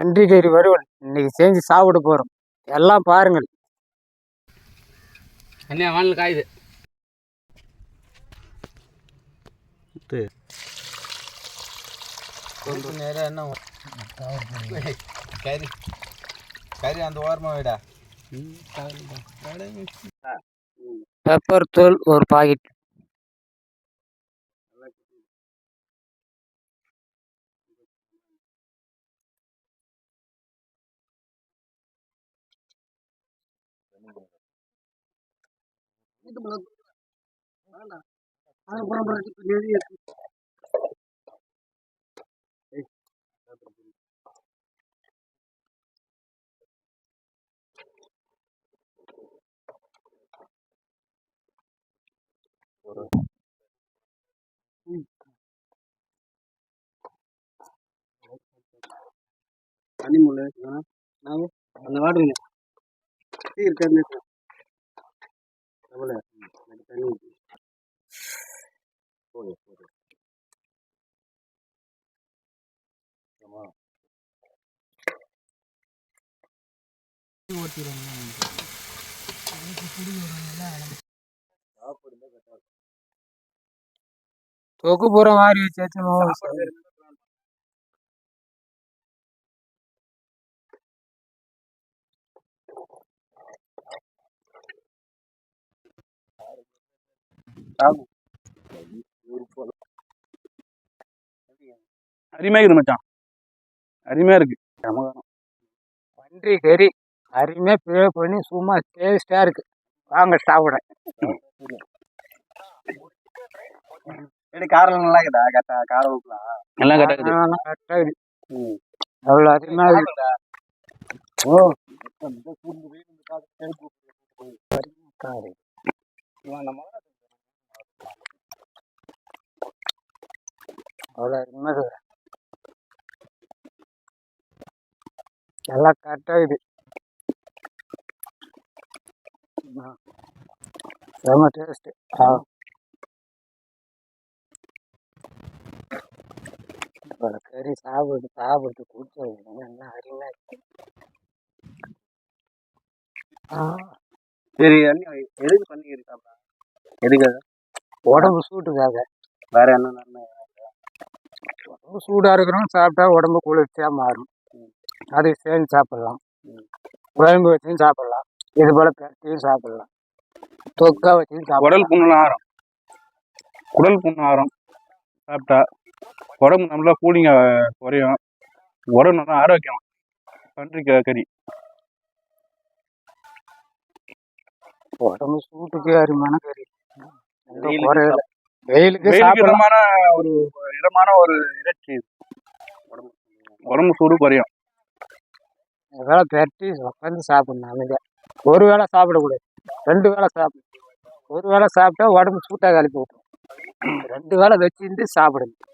நன்றி கறி வறுவல் இன்னைக்கு செஞ்சு சாப்பிட போகிறோம் எல்லாம் பாருங்கள். அண்ணா வானில் காயுது. நேரம் என்ன கறி. கறி அந்த ஓரமாக விடா. பெப்பர் தூள் ஒரு பாக்கெட். தண்ணி முள்ள நாங்கள் அந்த வாடுங்க இருக்காது எவ்வளோ தண்ணி. தொக்கு பூரா மாறி வச்சாச்சு அருமையாக இருக்குது மச்சான். அருமையாக இருக்கு பன்றி கறி. அருமையாக ப்ரே பண்ணி சும்மா டேஸ்டாக இருக்கு வாங்க சாப்பிட எப்படி காரம் நல்லா இருக்குதா. கரெக்டா காரம் ஊற்றலாம் எல்லாம் கரெக்டாக இருக்குது. கரெக்டாக இருக்கு அவ்வளோ அருமையாக இருக்கு ஓ அவ்வளோ அருமையாக இருக்கு எல்லாம் கரெக்டாக இது. செம்ம டேஸ்ட்டு ஆ. இவ்வளோ கறி சாப்பிட்டு சாப்பிட்டு குடிச்சது என்ன அருமையாக இருக்கு. சரி எதுக்கு பண்ணி இருக்காப்பா எதுக்கு உடம்பு சூட்டுக்காக. வேற என்ன நன்மை? சூடாக இருக்கிறவங்க சாப்பிட்டா உடம்பு குளிர்ச்சியாக மாறும். அதை சேர்ந்து சாப்பிடலாம். குழம்பு வச்சும் சாப்பிடலாம். இது போல் பெரட்டியும் சாப்பிடலாம். தொக்கா வச்சும் புண்ணுலாம் ஆறும் குடல் புண்ணு ஆறும் சாப்பிட்டா உடம்பு நல்லா கூலிங்க குறையும். உடம்பு நல்லா ஆரோக்கியம் பன்றி கறி உடம்பு சூட்டுக்கு அருமையான கறி. குறையில. வெயிலுக்கு இதமான ஒரு இதமான ஒரு இறைச்சி. உடம்பு உடம்பு சூடு குறையும். வேலை பெரட்டி உட்காந்து சாப்பிடணும் அமைதியாக ஒரு வேளை சாப்பிடக்கூடாது. ரெண்டு வேளை சாப்பிடணும் ஒரு வேளை சாப்பிட்டா உடம்பு சூட்டாக கழிப்பு விட்டுரும் ரெண்டு வேளை வச்சுருந்து சாப்பிடணும்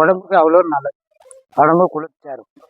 உடம்புக்கு அவ்வளோ நல்லது. உடம்பு குளிர்ச்சியாக இருக்கும்.